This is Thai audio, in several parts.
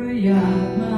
ระอยามา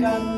God.